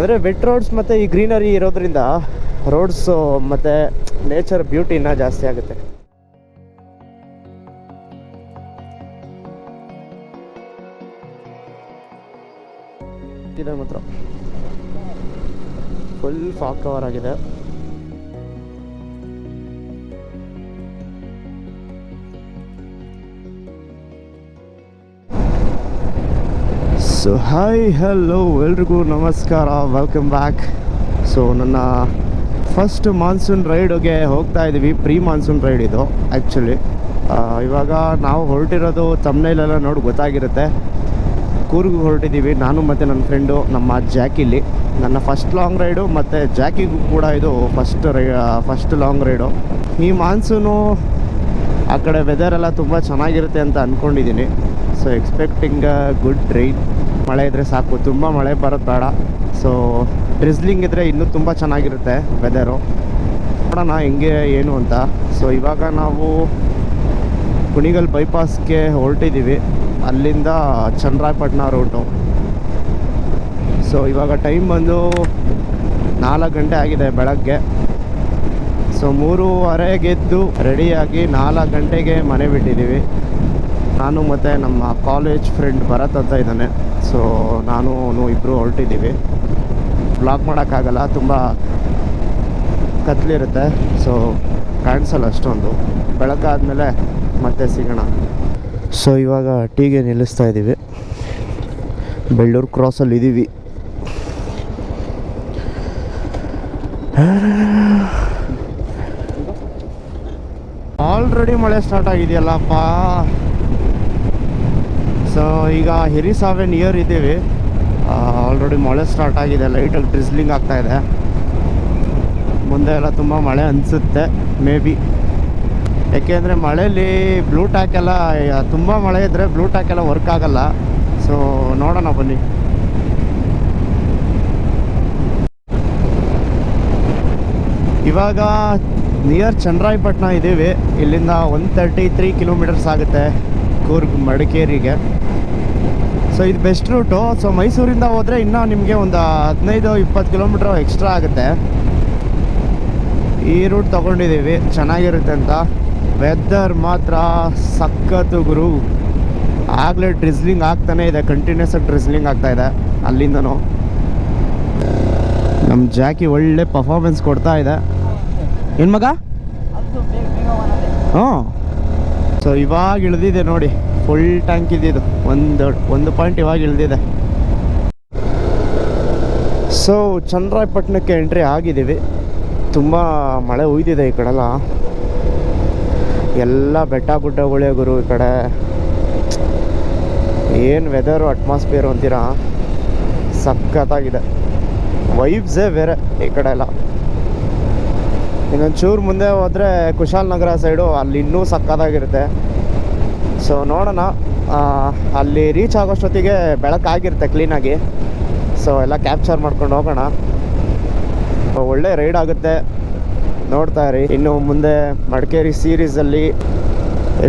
ಅಂದರೆ vet roads ಮತ್ತು ಈ ಗ್ರೀನರಿ ಇರೋದ್ರಿಂದ ರೋಡ್ಸು ಮತ್ತು ನೇಚರ್ ಬ್ಯೂಟಿ ಜಾಸ್ತಿ ಆಗುತ್ತೆ. ಇದೆ ಮಾತ್ರ. ಫುಲ್ ಫಾಕ್ ಕವರ್ ಆಗಿದೆ. ಸೊ ಹಾಯ್ ಹಲೋ ಎಲ್ರಿಗೂ ನಮಸ್ಕಾರ ವೆಲ್ಕಮ್ ಬ್ಯಾಕ್ ಸೊ ನನ್ನ ಫಸ್ಟ್ ಮಾನ್ಸೂನ್ ರೈಡ್ಗೆ ಹೋಗ್ತಾ ಇದ್ದೀವಿ ಪ್ರೀ ಮಾನ್ಸೂನ್ ರೈಡ್ ಇದು ಆ್ಯಕ್ಚುಲಿ ಇವಾಗ ನಾವು ಹೊರಟಿರೋದು ತಮ್ಮನೇಲೆಲ್ಲ ನೋಡಿ ಗೊತ್ತಾಗಿರುತ್ತೆ. ಕೂರ್ಗು ಹೊರಟಿದ್ದೀವಿ ನಾನು ಮತ್ತು ನನ್ನ ಫ್ರೆಂಡು ನಮ್ಮ ಜಾಕಿಲಿ ನನ್ನ ಫಸ್ಟ್ ಲಾಂಗ್ ರೈಡು ಮತ್ತು ಜಾಕಿಗೂ ಕೂಡ ಇದು ಫಸ್ಟ್ ರೈ ಫಸ್ಟ್ ಲಾಂಗ್ ರೈಡು ಈ ಮಾನ್ಸೂನು ಆ ಕಡೆ ವೆದರೆಲ್ಲ ತುಂಬ ಚೆನ್ನಾಗಿರುತ್ತೆ ಅಂತ ಅಂದ್ಕೊಂಡಿದ್ದೀನಿ ಸೊ ಎಕ್ಸ್ಪೆಕ್ಟಿಂಗ್ ಗುಡ್ ರೈನ್ ಮಳೆ ಇದ್ದರೆ ಸಾಕು. ತುಂಬ ಮಳೆ ಬರೋದು ಬೇಡ. ಸೊ ಡ್ರಿಸ್ಲಿಂಗ್ ಇದ್ದರೆ ಇನ್ನೂ ತುಂಬ ಚೆನ್ನಾಗಿರುತ್ತೆ ವೆದರು ನೋಡೋಣ ಹೆಂಗೆ, ಏನು ಅಂತ. ಸೊ ಇವಾಗ ನಾವು ಕುಣಿಗಲ್ ಬೈಪಾಸ್ಗೆ ಹೊರಟಿದ್ದೀವಿ ಅಲ್ಲಿಂದ ಚಂದ್ರಾಯಪಟ್ಟಣ ರೂಟು ಸೊ ಇವಾಗ ಟೈಮ್ ಬಂದು ನಾಲ್ಕು ಗಂಟೆ ಆಗಿದೆ ಬೆಳಗ್ಗೆ. ಸೊ ಮೂರುವರೆಗೆದ್ದು ರೆಡಿಯಾಗಿ ನಾಲ್ಕು ಗಂಟೆಗೆ ಮನೆ ಬಿಟ್ಟಿದ್ದೀವಿ ನಾನು ಮತ್ತು ನಮ್ಮ ಕಾಲೇಜ್ ಫ್ರೆಂಡ್ ಭರತ್ ಅಂತ ಇದ್ದಾನೆ. ಸೊ ನಾನು ಇಬ್ಬರು ಹೊರಟಿದ್ದೀವಿ. ಬ್ಲಾಕ್ ಮಾಡೋಕ್ಕಾಗಲ್ಲ, ತುಂಬ ಕತ್ಲಿರುತ್ತೆ. ಸೊ ಕಾಣಿಸಲ್ಲ ಅಷ್ಟೊಂದು. ಬೆಳಕಾದಮೇಲೆ ಮತ್ತೆ ಸಿಗೋಣ. ಸೊ ಇವಾಗ ಟೀಗೆ ನಿಲ್ಲಿಸ್ತಾ ಇದ್ದೀವಿ. ಬೆಳ್ಳೂರು ಕ್ರಾಸಲ್ಲಿ ಇದ್ದೀವಿ ಆಲ್ರೆಡಿ ಮಳೆ ಸ್ಟಾರ್ಟ್ ಆಗಿದೆಯಲ್ಲಪ್ಪ. ಸೊ ಈಗ ಹಿರಿಸಾವೆ ನಿಯರ್ ಇದ್ದೀವಿ. ಆಲ್ರೆಡಿ ಮಳೆ ಸ್ಟಾರ್ಟ್ ಆಗಿದೆ ಲೈಟಾಗಿ ಡ್ರಿಸ್ಲಿಂಗ್ ಆಗ್ತಾ ಇದೆ. ಮುಂದೆ ಎಲ್ಲ ತುಂಬ ಮಳೆ ಅನಿಸುತ್ತೆ ಮೇ ಬಿ ಯಾಕೆಂದರೆ ಮಳೇಲಿ ಬ್ಲೂ ಟ್ಯಾಕ್ ಎಲ್ಲ, ತುಂಬ ಮಳೆ ಇದ್ದರೆ ಬ್ಲೂ ಟ್ಯಾಕ್ ಎಲ್ಲ ವರ್ಕ್ ಆಗಲ್ಲ. ಸೊ ನೋಡೋಣ ಬನ್ನಿ. ಇವಾಗ ನಿಯರ್ ಚಂದ್ರಾಯಪಟ್ಟಣ ಇದ್ದೀವಿ. ಇಲ್ಲಿಂದ ಒನ್ ತರ್ಟಿ ತ್ರೀ ಕಿಲೋಮೀಟರ್ಸ್ ಆಗುತ್ತೆ. ಕೂರ್ಗ್ ಮಡಿಕೇರಿಗೆ. ಸೊ ಇದು ಬೆಸ್ಟ್ ರೂಟು ಸೊ ಮೈಸೂರಿಂದ ಹೋದರೆ ಇನ್ನೂ ನಿಮಗೆ ಒಂದು ಹದಿನೈದು ಇಪ್ಪತ್ತು ಕಿಲೋಮೀಟ್ರ್ ಎಕ್ಸ್ಟ್ರಾ ಆಗುತ್ತೆ. ಈ ರೂಟ್ ತೊಗೊಂಡಿದ್ದೀವಿ. ಚೆನ್ನಾಗಿರುತ್ತೆ ಅಂತ. ವೆದರ್ ಮಾತ್ರ ಸಖತ್ತು ಗುರು. ಆಗಲೇ ಡ್ರಿಸ್ಲಿಂಗ್ ಆಗ್ತಾನೆ ಇದೆ. ಕಂಟಿನ್ಯೂಸ್ ಆಗಿ ಡ್ರಿಸ್ಲಿಂಗ್ ಆಗ್ತಾ ಇದೆ ಅಲ್ಲಿಂದನೂ. ನಮ್ಮ ಜಾಕಿ ಒಳ್ಳೆ ಪರ್ಫಾರ್ಮೆನ್ಸ್ ಕೊಡ್ತಾ ಇದೆ. ಏನು ಮಗ? ಹ್ಞೂ ಸೊ ಇವಾಗ ಇಳಿದಿದೆ ನೋಡಿ. ಫುಲ್ ಟ್ಯಾಂಕ್ ಇದ್ದಿದ್ದು ಒಂದು ಒಂದು ಪಾಯಿಂಟ್ ಇವಾಗ ಇಳಿದಿದೆ. ಸೊ ಚಂದ್ರಾಯಪಟ್ಟಣಕ್ಕೆ ಎಂಟ್ರಿ ಆಗಿದ್ದೀವಿ. ತುಂಬ ಮಳೆ ಹುಯ್ದಿದೆ ಈ ಕಡೆಲ್ಲ. ಎಲ್ಲ ಬೆಟ್ಟ ಗುಡ್ಡಗಳೇ ಗುರು ಈ ಕಡೆ. ಏನು ವೆದರು ಅಟ್ಮಾಸ್ಫಿಯರ್ ಅಂತೀರಾ? ಸಖತ್ತಾಗಿದೆ. ವೈಬ್ಸೇ ಬೇರೆ ಈ ಕಡೆ ಎಲ್ಲ. ಇನ್ನೊಂದು ಚೂರು ಮುಂದೆ ಹೋದರೆ ಕುಶಾಲನಗರ ಸೈಡು ಅಲ್ಲಿ ಇನ್ನೂ ಸಕ್ಕತ್ತಾಗಿರುತ್ತೆ. ಸೊ ನೋಡೋಣ. ಅಲ್ಲಿ ರೀಚ್ ಆಗೋಷ್ಟೊತ್ತಿಗೆ ಬೆಳಕಾಗಿರುತ್ತೆ ಕ್ಲೀನಾಗಿ ಸೊ ಎಲ್ಲ ಕ್ಯಾಪ್ಚರ್ ಮಾಡ್ಕೊಂಡು ಹೋಗೋಣ. ಒಳ್ಳೆ ರೈಡ್ ಆಗುತ್ತೆ. ನೋಡ್ತಾ ಇರಿ. ಇನ್ನು ಮುಂದೆ ಮಡಿಕೇರಿ ಸೀರೀಸಲ್ಲಿ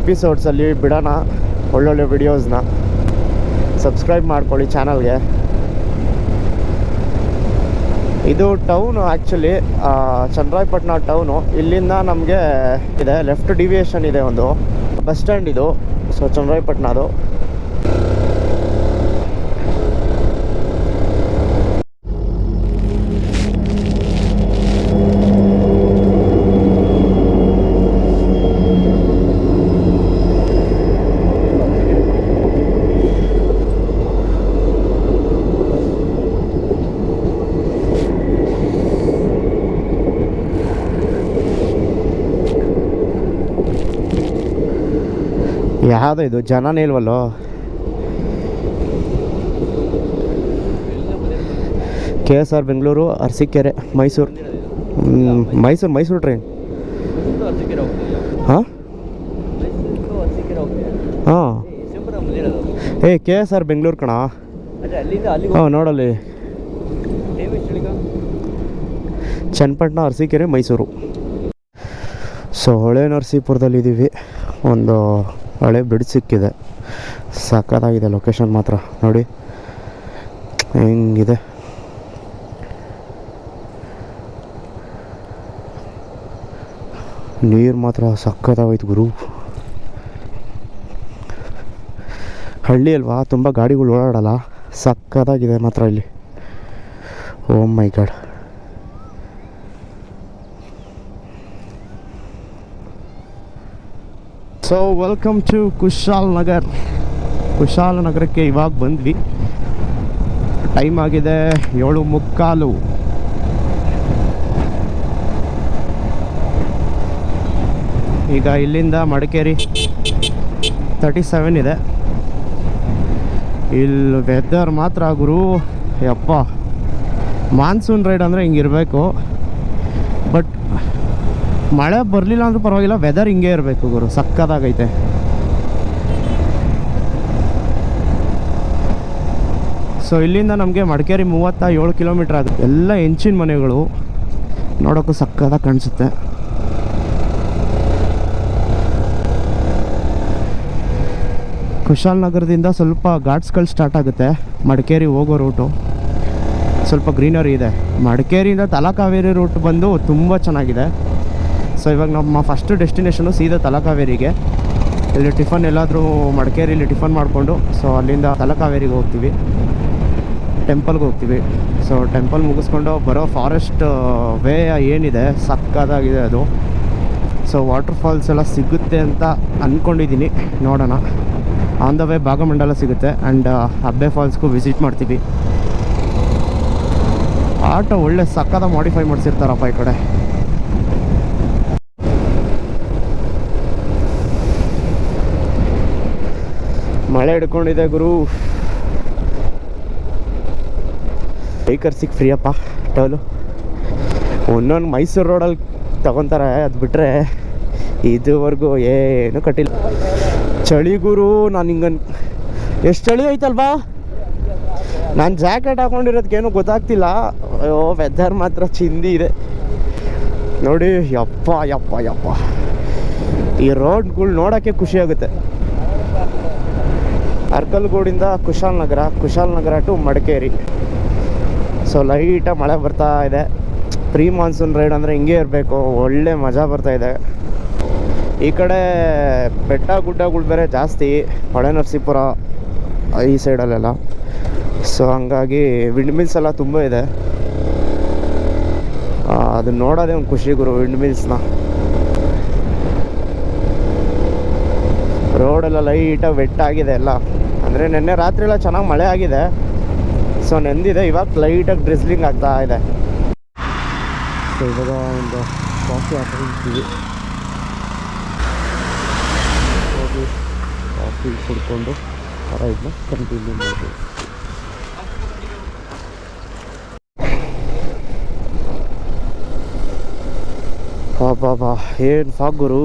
ಎಪಿಸೋಡ್ಸಲ್ಲಿ ಬಿಡೋಣ. ಒಳ್ಳೊಳ್ಳೆ ವಿಡಿಯೋಸ್ನ ಸಬ್ಸ್ಕ್ರೈಬ್ ಮಾಡ್ಕೊಳ್ಳಿ ಚಾನಲ್ಗೆ ಇದು ಟೌನು ಆ್ಯಕ್ಚುಲಿ ಚಂದ್ರಾಯಪಟ್ಟಣ ಟೌನು ಇಲ್ಲಿಂದ ನಮಗೆ ಇದೆ ಲೆಫ್ಟ್ ಡಿವಿಯೇಷನ್ ಇದೆ ಒಂದು. ಬಸ್ ಸ್ಟ್ಯಾಂಡ್ ಇದು ಸೊ ಚನ್ನರಾಯಪಟ್ಟಣದು ಯಾವುದು ಇದು? ಜನನೇ ಇಲ್ವಲ್ಲೋ? K S R Bengaluru, Arsikere, Mysuru. Mysuru Mysuru train ಹಾಂ? ಹಾಂ. ಏ, ಕೆ ಎಸ್ ಆರ್ ಬೆಂಗಳೂರು ಕಣ? ಹಾಂ, ನೋಡಲ್ಲಿ. ಚನ್ನಪಟ್ಟಣ, ಅರಸೀಕೆರೆ, ಮೈಸೂರು. ಸೊ ಹೊಳೆ ನರಸೀಪುರದಲ್ಲಿದ್ದೀವಿ ಒಂದು ಹಳೆ ಬ್ರಿಡ್ಜ್ ಸಿಕ್ಕಿದೆ. ಸಕ್ಕತ್ತಾಗಿದೆ ಲೊಕೇಶನ್ ಮಾತ್ರ. ನೋಡಿ, ಹೆಂಗಿದೆ. ನೀರು ಮಾತ್ರ ಸಕ್ಕತ್ತಾಗೋಯ್ತು ಗುರು. ಹಳ್ಳಿ ಅಲ್ವಾ? ತುಂಬ ಗಾಡಿಗಳು ಓಡಾಡಲ್ಲ. ಸಕ್ಕತ್ತಾಗಿದೆ ಮಾತ್ರ ಇಲ್ಲಿ. ಓ my god so welcome to Kushal Nagar Kushala ನಗರಕ್ಕೆ ಇವಾಗ ಬಂದ್ವಿ. ಟೈಮ್ ಆಗಿದೆ ಏಳು ಮುಕ್ಕಾಲು ಈಗ ಇಲ್ಲಿಂದ ಮಡಿಕೇರಿ ತರ್ಟಿ ಸೆವೆನ್ ಇದೆ. ಇಲ್ಲಿ ವೆದರ್ ಮಾತ್ರ ಗುರು, ಯಪ್ಪ. ಮಾನ್ಸೂನ್ ರೈಡ್ ಅಂದರೆ ಹಿಂಗಿರಬೇಕು. ಬಟ್ ಮಳೆ ಬರಲಿಲ್ಲ ಅಂದ್ರೂ ಪರವಾಗಿಲ್ಲ ವೆದರ್ ಹಿಂಗೆ ಇರಬೇಕು ಗುರು, ಸಕ್ಕತ್ತಾಗೈತೆ. ಸೊ ಇಲ್ಲಿಂದ ನಮಗೆ ಮಡಿಕೇರಿ ಮೂವತ್ತ ಏಳು ಕಿಲೋಮೀಟ್ರ್ ಆಗುತ್ತೆ. ಎಲ್ಲ ಹೆಂಚಿನ ಮನೆಗಳು ನೋಡೋಕ್ಕೂ ಸಕ್ಕತ್ತಾಗಿ ಕಾಣಿಸುತ್ತೆ. ಕುಶಾಲ್ ನಗರದಿಂದ ಸ್ವಲ್ಪ ಘಾಟ್ಸ್ಗಳು ಸ್ಟಾರ್ಟ್ ಆಗುತ್ತೆ. ಮಡಿಕೇರಿ ಹೋಗೋ ರೂಟು ಸ್ವಲ್ಪ ಗ್ರೀನರಿ ಇದೆ. ಮಡಿಕೇರಿಯಿಂದ ತಲಕಾವೇರಿ ರೂಟ್ ಬಂದು ತುಂಬ ಚೆನ್ನಾಗಿದೆ. ಸೊ ಇವಾಗ ನಮ್ಮ ಫಸ್ಟ್ ಡೆಸ್ಟಿನೇಷನು ಸೀದಾ ತಲಕಾವೇರಿಗೆ. ಇಲ್ಲಿ ಟಿಫನ್ ಎಲ್ಲಾದರೂ ಮಡಿಕೇರಿಲಿ ಟಿಫನ್ ಮಾಡಿಕೊಂಡು ಸೊ ಅಲ್ಲಿಂದ ತಲಕಾವೇರಿಗೆ ಹೋಗ್ತೀವಿ. ಟೆಂಪಲ್ಗೆ ಹೋಗ್ತೀವಿ. ಸೊ ಟೆಂಪಲ್ ಮುಗಿಸ್ಕೊಂಡು ಬರೋ ಫಾರೆಸ್ಟ್ ವೇ ಏನಿದೆ ಸಕ್ಕದಾಗಿದೆ ಅದು. ಸೊ ವಾಟರ್ ಫಾಲ್ಸ್ ಎಲ್ಲ ಸಿಗುತ್ತೆ ಅಂತ ಅಂದ್ಕೊಂಡಿದ್ದೀನಿ ನೋಡೋಣ. ಆನ್ ದ ವೇ ಭಾಗಮಂಡಲ ಸಿಗುತ್ತೆ ಆ್ಯಂಡ್ ಅಬ್ಬೆ ಫಾಲ್ಸ್ಗೂ ವಿಸಿಟ್ ಮಾಡ್ತೀವಿ. ಆಟೋ ಒಳ್ಳೆ ಸಕ್ಕದ ಮಾಡಿಫೈ ಮಾಡಿಸಿರ್ತಾರಪ್ಪ ಈ ಕಡೆ. ಮಳೆ ಹಿಡ್ಕೊಂಡಿದೆ ಗುರು. ಬೈಕರ್ಸಿಗೆ ಫ್ರೀ ಅಪ್ಪ ಟೋಲು ಒಂದೊಂದು ಮೈಸೂರು ರೋಡಲ್ಲಿ ತಗೊತಾರೆ, ಅದು ಬಿಟ್ಟರೆ ಇದುವರೆಗೂ ಏನು ಕಟ್ಟಿಲ್ಲ. ಚಳಿ ಗುರು, ನಾನು ಹಿಂಗನ್ ಎಷ್ಟು ಚಳಿ ಐತಲ್ವಾ? ನಾನು ಜಾಕೆಟ್ ಹಾಕೊಂಡಿರೋದಕ್ಕೇನು ಗೊತ್ತಾಗ್ತಿಲ್ಲ. ಅಯ್ಯೋ ವೆದರ್ ಮಾತ್ರ ಚಿಂದಿ ಇದೆ. ನೋಡಿ, ಯಪ್ಪ ಯಪ್ಪ ಯಪ್ಪ. ಈ ರೋಡ್ಗಳು ನೋಡೋಕ್ಕೆ ಖುಷಿ ಆಗುತ್ತೆ. ಅರ್ಕಲ್ಗೂಡಿಂದ ಕುಶಾಲ್ ನಗರ ಕುಶಾಲ್ ನಗರ ಟು ಮಡಿಕೇರಿ. ಸೊ ಲೈಟಾಗಿ ಮಳೆ ಬರ್ತಾ ಇದೆ. ಪ್ರೀ ಮಾನ್ಸೂನ್ ರೈಡ್ ಅಂದರೆ ಹಿಂಗೆ ಇರಬೇಕು. ಒಳ್ಳೆ ಮಜಾ ಬರ್ತಾ ಇದೆ. ಈ ಕಡೆ ಬೆಟ್ಟ ಗುಡ್ಡಗಳು ಬೇರೆ ಜಾಸ್ತಿ. ಹೊಳೆ ನರಸೀಪುರ ಈ ಸೈಡಲ್ಲೆಲ್ಲ. ಸೊ ಹಂಗಾಗಿ ವಿಂಡ್ ಮಿಲ್ಸ್ ಎಲ್ಲ ತುಂಬ ಇದೆ. ಅದನ್ನ ನೋಡೋದೇ ಒಂದು ಖುಷಿ ಗುರು ವಿಂಡ್ ಮಿಲ್ಸ್ನ ರೋಡೆಲ್ಲ ಲೈಟಾಗಿ ವೆಟ್ಟಾಗಿದೆ ಎಲ್ಲ. ಅಂದರೆ ನಿನ್ನೆ ರಾತ್ರಿ ಎಲ್ಲ ಚೆನ್ನಾಗಿ ಮಳೆ ಆಗಿದೆ. ಸೊ ನೆಂದಿದೆ, ಇವಾಗ ಲೈಟಾಗಿ ಡ್ರಿಸ್ಲಿಂಗ್ ಆಗ್ತಾ ಇದೆ. ಸೊ ಇವಾಗ ಒಂದು ಕಾಫಿ ಹಾಕೊಂಡಿರ್ತೀವಿ ಹೋಗಿ ಕಾಫಿ ಕುಡ್ಕೊಂಡು ರೈಡ್ನ ಕಂಟಿನ್ಯೂ ಮಾಡ್ತೀವಿ ಬಾಬಾ ಏನು ಫಾಗ್ ಗುರು.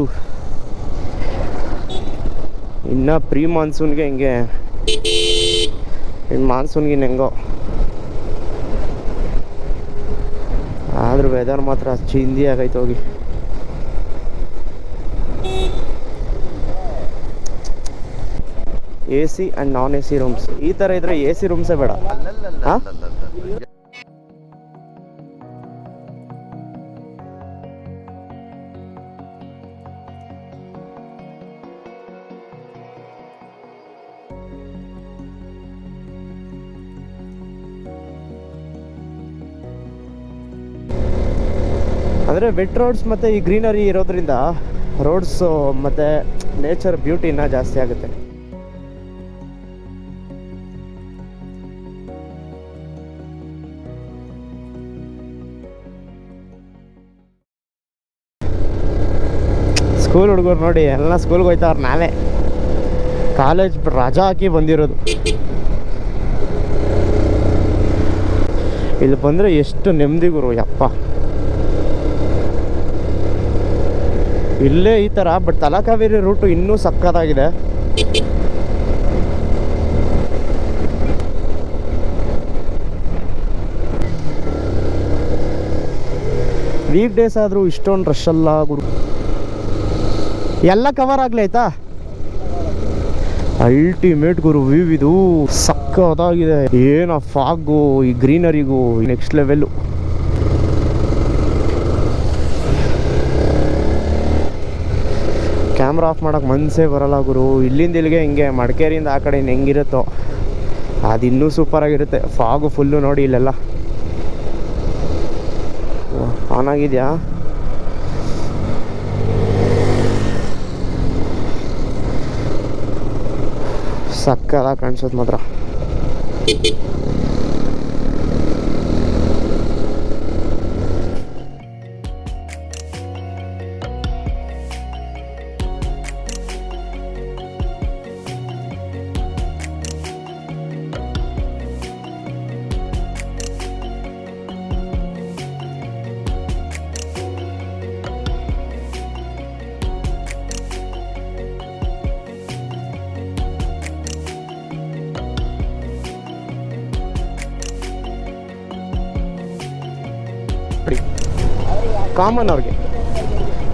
ಇನ್ನು ಪ್ರೀ ಮಾನ್ಸೂನ್ಗೆ ಹಿಂಗೆ ಇನ್ನು ಮಾನ್ಸೂನ್ಗೆ ಹೆಂಗೋ. ಆದ್ರೂ ವೆದರ್ ಮಾತ್ರ ಚಿಂದಿ ಆಗೈತೆ ಹೋಗಿ. A C and non A C rooms. ಈ ಥರ ಇದ್ರೆ ಎ ಸಿ ರೂಮ್ಸೇ ಬೇಡ. ಹಾಂ ಅಂದರೆ ವೆಟ್ ರೋಡ್ಸ್ ಮತ್ತು ಈ ಗ್ರೀನರಿ ಇರೋದ್ರಿಂದ ರೋಡ್ಸು ಮತ್ತು ನೇಚರ್ ಬ್ಯೂಟಿ ಜಾಸ್ತಿ ಆಗುತ್ತೆ. ಸ್ಕೂಲ್ ಹುಡುಗರು ನೋಡಿ, ಎಲ್ಲ ಸ್ಕೂಲ್ಗೆ ಹೋಯ್ತಾವ್ರು ನಾವೇ ಕಾಲೇಜ್ ರಜಾ ಹಾಕಿ ಬಂದಿರೋದು. ಇಲ್ಲಿ ಬಂದರೆ ಎಷ್ಟು ನೆಮ್ಮದಿ ಗುರು, ಯಪ್ಪ. ಇಲ್ಲೇ ಈ ಥರ ಬಟ್ ತಲಕಾವೇರಿ ರೂಟು ಇನ್ನೂ ಸಕ್ಕತ್ತಾಗಿದೆ. ವೀಕ್ ಡೇಸ್ ಆದರೂ ಇಷ್ಟೊಂದು ರಶ್ ಅಲ್ಲ ಗುರು. ಎಲ್ಲ ಕವರ್ ಆಗಲಿ ಆಯ್ತಾ? ಅಲ್ಟಿಮೇಟ್ ಗುರು ವ್ಯೂ ಇದು ಸಕ್ಕತ್ತಾಗಿದೆ. ಏನ ಫಾಗು ಈ ಗ್ರೀನರಿಗೂ ನೆಕ್ಸ್ಟ್ ಲೆವೆಲ್ಲು ಕ್ಯಾಮ್ರಾ ಆಫ್ ಮಾಡೋಕೆ ಮನಸ್ಸೇ ಬರಲ್ಲ ಗುರು. ಇಲ್ಲಿಂದ ಇಲ್ಲಿಗೆ ಹಿಂಗೆ ಮಡಿಕೇರಿಯಿಂದ ಆ ಕಡೆ ಹೆಂಗಿರುತ್ತೋ. ಅದು ಇನ್ನೂ ಸೂಪರಾಗಿರುತ್ತೆ ಫಾಗು ಫುಲ್ಲು ನೋಡಿ ಇಲ್ಲೆಲ್ಲ. ಆನ್ ಆಗಿದೆಯಾ? ಸಕ್ಕದಾಗ ಕಾಣಿಸೋದು ಮಾತ್ರ. ಕಾಮನ್ ಅವ್ರಿಗೆ.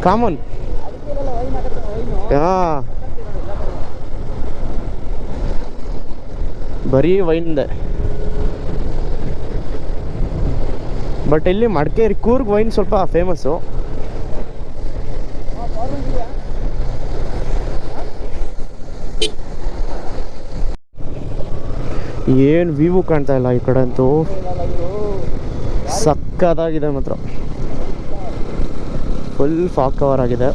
ಕಾಮನ್. ಹಾಂ ಬರೀ ವೈನ್ದೆ ಬಟ್ ಇಲ್ಲಿ ಮಡಿಕೇರಿ ಕೂರ್ಗ್ ವೈನ್ ಸ್ವಲ್ಪ ಫೇಮಸ್ಸು ಏನು ವ್ಯೂ ಕಾಣ್ತಾ ಇಲ್ಲ ಈ ಕಡೆ ಅಂತೂ. ಸಕ್ಕದಾಗಿದೆ ಮಾತ್ರ. ಫುಲ್ ಫಾಗ್ ಕವರ್ ಆಗಿದೆ.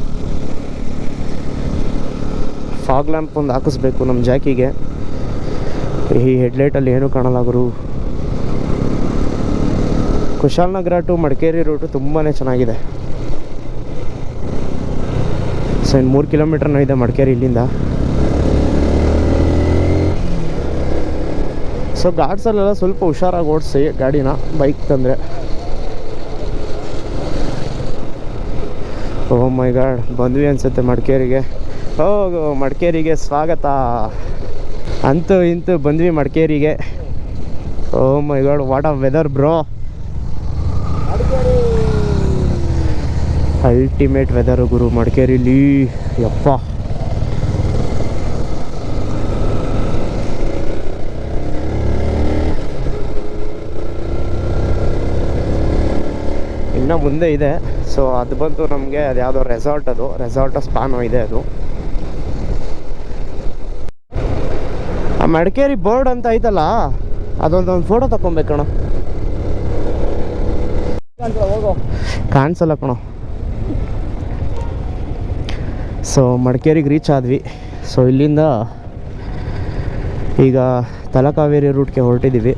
ಫಾಗ್ ಲ್ಯಾಂಪ್ ಒಂದು ಹಾಕಿಸ್ಬೇಕು ನಮ್ಮ ಜಾಕಿಗೆ. ಈ ಹೆಡ್ಲೈಟಲ್ಲಿ ಏನೂ ಕಾಣಲ್ಲ ಗುರು. ಕುಶಾಲನಗರ ಟು ಮಡಿಕೇರಿ ರೂಟು ತುಂಬಾ ಚೆನ್ನಾಗಿದೆ. ಸೊ ಇನ್ನು ಮೂರು ಕಿಲೋಮೀಟರ್ನೂ ಇದೆ ಮಡಿಕೇರಿ ಇಲ್ಲಿಂದ. ಸೊ ಗಾಡ್ಸಲ್ಲೆಲ್ಲ ಸ್ವಲ್ಪ ಹುಷಾರಾಗಿ ಓಡಿಸಿ ಗಾಡಿನ ಬೈಕ್ ತಂದರೆ. ಓ ಮೈ ಗಾಡ್, ಬಂದ್ವಿ ಅನ್ಸುತ್ತೆ ಮಡಿಕೇರಿಗೆ. ಓ ಮಡಿಕೇರಿಗೆ ಸ್ವಾಗತ. ಅಂತೂ ಇಂತೂ ಬಂದ್ವಿ ಮಡಿಕೇರಿಗೆ. ಓ my god, what a weather bro. Ultimate weather ಗುರು ಮಡಿಕೇರಿಲಿ. ಯಪ್ಪ. ಇನ್ನು ಮುಂದೆ ಇದೆ. ಸೊ ಅದು ಬಂತು ನಮಗೆ ಅದು ಯಾವುದೋ ರೆಸಾರ್ಟ್ ಅದು. ರೆಸಾರ್ಟ್ ಸ್ಪಾನು ಇದೆ ಅದು. ಆ ಮಡಿಕೇರಿ ಬೋರ್ಡ್ ಅಂತ ಐತಲ್ಲ, ಅದೊಂದೊಂದು ಫೋಟೋ ತಗೊಬೇಕಣ ಕಣ. ಕಾಣಿಸಲ್ಲ ಕಣ. ಸೊ ಮಡಿಕೇರಿಗೆ ರೀಚ್ ಆದ್ವಿ. ಸೊ ಇಲ್ಲಿಂದ ಈಗ ತಲಕಾವೇರಿ ರೂಟ್ಗೆ ಹೊರಟಿದ್ದೀವಿ